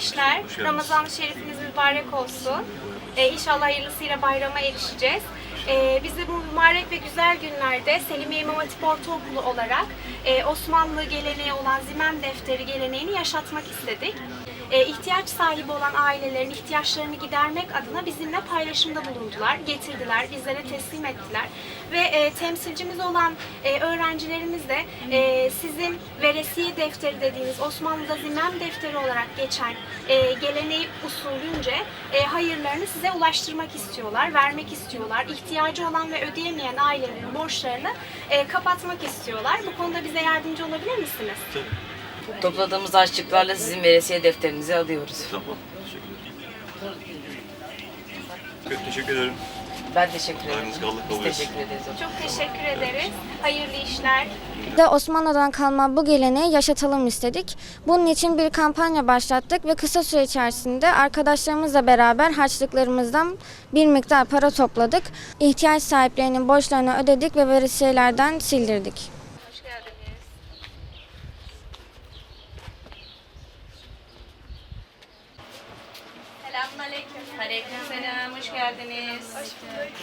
işler. Ramazan-ı Şerifiniz mübarek olsun. Ee, inşallah hayırlısıyla bayrama erişeceğiz. Ee, biz de bu mübarek ve güzel günlerde Selimiye İmam Hatip Ortaokulu olarak e, Osmanlı geleneği olan Zimem Defteri geleneğini yaşatmak istedik. Ee, ihtiyaç sahibi olan ailelerin ihtiyaçlarını gidermek adına bizimle paylaşımda bulundular, getirdiler, bizlere teslim ettiler. Ve e, temsilcimiz olan e, öğrencilerimiz de e, sizin veresiye defteri dediğiniz Osmanlı'da zimem defteri olarak geçen e, geleneği usulünce e, hayırlarını size ulaştırmak istiyorlar, vermek istiyorlar. İhtiyacı olan ve ödeyemeyen ailelerin borçlarını e, kapatmak istiyorlar. Bu konuda bize yardımcı olabilir misiniz? Topladığımız harçlıklarla sizin veresiye defterinizi alıyoruz. Tamam. Teşekkür ederim. Çok teşekkür ederim. Ben teşekkür ederim. Biz teşekkür ederiz. Çok teşekkür ederiz. Hayırlı işler. de Osmanlı'dan kalma bu geleneği yaşatalım istedik. Bunun için bir kampanya başlattık ve kısa süre içerisinde arkadaşlarımızla beraber harçlıklarımızdan bir miktar para topladık. İhtiyaç sahiplerinin borçlarını ödedik ve veresiyelerden sildirdik. Hoş geldiniz. Selamünaleyküm. Aleykümselam. Hoş geldiniz. Hoş bulduk.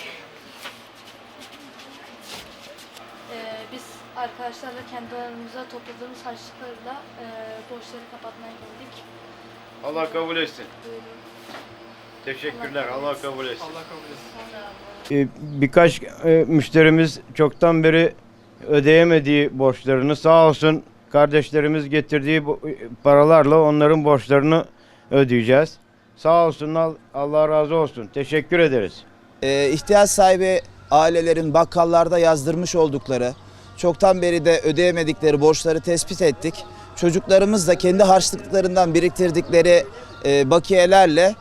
Ee, biz arkadaşlarla kendi aramızda topladığımız harçlıklarla e, borçları kapatmaya geldik. Allah kabul etsin. Buyurun. Teşekkürler. Allah kabul etsin. Ee, Birkaç e, müşterimiz çoktan beri ödeyemediği borçlarını sağ olsun kardeşlerimiz getirdiği e, paralarla onların borçlarını ödeyeceğiz. Sağ olsunlar. Allah razı olsun. Teşekkür ederiz. e, ihtiyaç sahibi ailelerin bakkallarda yazdırmış oldukları, çoktan beri de ödeyemedikleri borçları tespit ettik. Çocuklarımız da kendi harçlıklarından biriktirdikleri e, bakiyelerle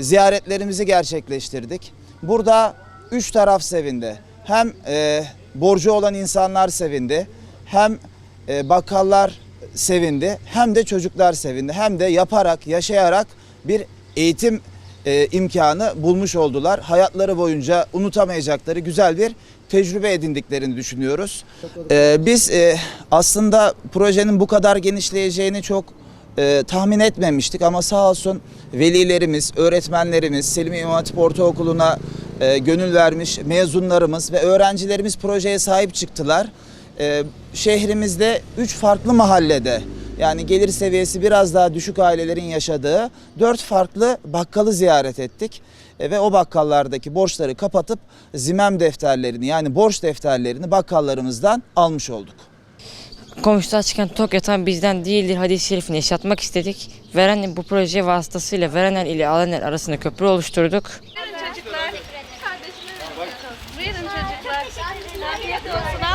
ziyaretlerimizi gerçekleştirdik. Burada üç taraf sevindi. Hem e, borcu olan insanlar sevindi, hem e, bakkallar sevindi, hem de çocuklar sevindi. Hem de yaparak, yaşayarak bir eğitim e, imkanı bulmuş oldular. Hayatları boyunca unutamayacakları güzel bir tecrübe edindiklerini düşünüyoruz. E, biz e, aslında projenin bu kadar genişleyeceğini çok e, tahmin etmemiştik ama sağ olsun velilerimiz, öğretmenlerimiz, Selim İmam Hatip Ortaokulu'na e, gönül vermiş mezunlarımız ve öğrencilerimiz projeye sahip çıktılar. E, şehrimizde 3 farklı mahallede yani gelir seviyesi biraz daha düşük ailelerin yaşadığı dört farklı bakkalı ziyaret ettik e, ve o bakkallardaki borçları kapatıp zimem defterlerini yani borç defterlerini bakkallarımızdan almış olduk. Komşusu açken tok yatan bizden değildir hadis-i şerifini yaşatmak istedik. Verenler bu proje vasıtasıyla Verenler ile Alenler arasında köprü oluşturduk. Buyurun çocuklar. Buyurun çocuklar. Afiyet olsun.